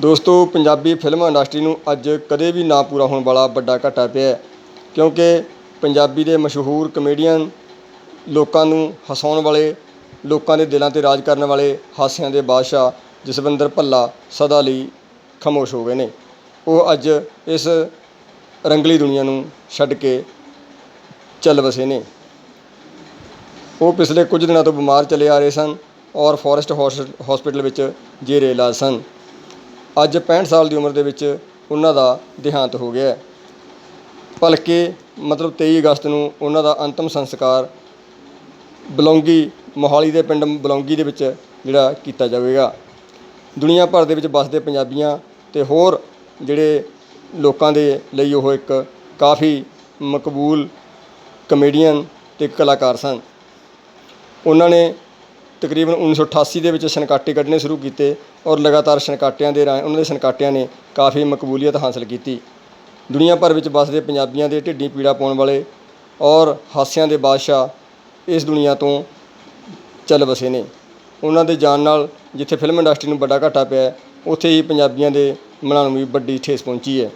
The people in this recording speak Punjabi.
ਦੋਸਤੋ, ਪੰਜਾਬੀ ਫਿਲਮ ਇੰਡਸਟਰੀ ਨੂੰ ਅੱਜ ਕਦੇ ਵੀ ਨਾ ਪੂਰਾ ਹੋਣ ਵਾਲਾ ਵੱਡਾ ਘਾਟਾ ਪਿਆ ਕਿਉਂਕਿ ਪੰਜਾਬੀ ਦੇ ਮਸ਼ਹੂਰ ਕਮੇਡੀਅਨ ਲੋਕਾਂ ਨੂੰ ਹਸਾਉਣ ਵਾਲੇ, ਲੋਕਾਂ ਦੇ ਦਿਲਾਂ ਤੇ ਰਾਜ ਕਰਨ ਵਾਲੇ ਹਾਸਿਆਂ ਦੇ ਬਾਦਸ਼ਾਹ ਜਸਵਿੰਦਰ ਭੱਲਾ ਸਦਾ ਲਈ ਖਾਮੋਸ਼ ਹੋ ਗਏ ਨੇ। ਉਹ ਅੱਜ ਇਸ ਰੰਗਲੀ ਦੁਨੀਆ ਨੂੰ ਛੱਡ ਕੇ ਚੱਲ ਵਸੇ ਨੇ। ਉਹ ਪਿਛਲੇ ਕੁਝ ਦਿਨਾਂ ਤੋਂ ਬਿਮਾਰ ਚਲੇ ਆ ਰਹੇ ਸਨ ਔਰ ਫੋਰੈਸਟ ਹਸਪੀਟਲ ਵਿੱਚ ਜੇਰੇ ਇਲਾਜ ਸਨ। ਅੱਜ 65 ਸਾਲ ਦੀ ਉਮਰ ਦੇ ਵਿੱਚ ਉਹਨਾਂ ਦਾ ਦੇਹਾਂਤ ਹੋ ਗਿਆ ਭਲਕੇ ਮਤਲਬ ਤੇਈ ਅਗਸਤ ਨੂੰ ਉਹਨਾਂ ਦਾ ਅੰਤਮ ਸੰਸਕਾਰ ਬਲੌਂਗੀ ਮੋਹਾਲੀ ਦੇ ਪਿੰਡ ਬਲੌਂਗੀ ਦੇ ਵਿੱਚ ਜਿਹੜਾ ਕੀਤਾ ਜਾਵੇਗਾ। ਦੁਨੀਆ ਭਰ ਦੇ ਵਿੱਚ ਵੱਸਦੇ ਪੰਜਾਬੀਆਂ ਤੇ ਹੋਰ ਜਿਹੜੇ ਲੋਕਾਂ ਦੇ ਲਈ ਉਹ ਇੱਕ ਕਾਫੀ ਮਕਬੂਲ ਕਮੇਡੀਅਨ ਤੇ ਕਲਾਕਾਰ ਸਨ। ਉਹਨਾਂ ਨੇ ਤਕਰੀਬਨ 1988 ਦੇ ਵਿੱਚ ਸਨਕਾਟੇ ਕੱਢਣੇ ਸ਼ੁਰੂ ਕੀਤੇ ਔਰ ਲਗਾਤਾਰ ਸਨਕਾਟਿਆਂ ਦੇ ਰਾਹੀਂ ਉਹਨਾਂ ਦੇ ਸਨਕਾਟਿਆਂ ਨੇ ਕਾਫੀ ਮਕਬੂਲੀਅਤ ਹਾਸਲ ਕੀਤੀ। ਦੁਨੀਆ ਭਰ ਵਿੱਚ ਵੱਸਦੇ ਪੰਜਾਬੀਆਂ ਦੇ ਢਿੱਡੀ ਪੀੜਾ ਪਾਉਣ ਵਾਲੇ ਔਰ ਹਾਸਿਆਂ ਦੇ ਬਾਦਸ਼ਾਹ ਇਸ ਦੁਨੀਆ ਤੋਂ ਚੱਲ ਵਸੇ ਨੇ। ਉਹਨਾਂ ਦੇ ਜਾਣ ਨਾਲ ਜਿੱਥੇ ਫਿਲਮ ਇੰਡਸਟਰੀ ਨੂੰ ਵੱਡਾ ਘਾਟਾ ਪਿਆ ਉੱਥੇ ਹੀ ਪੰਜਾਬੀਆਂ ਦੇ ਮਨਾਂ ਨੂੰ ਵੀ ਵੱਡੀ ਠੇਸ ਪਹੁੰਚੀ ਹੈ।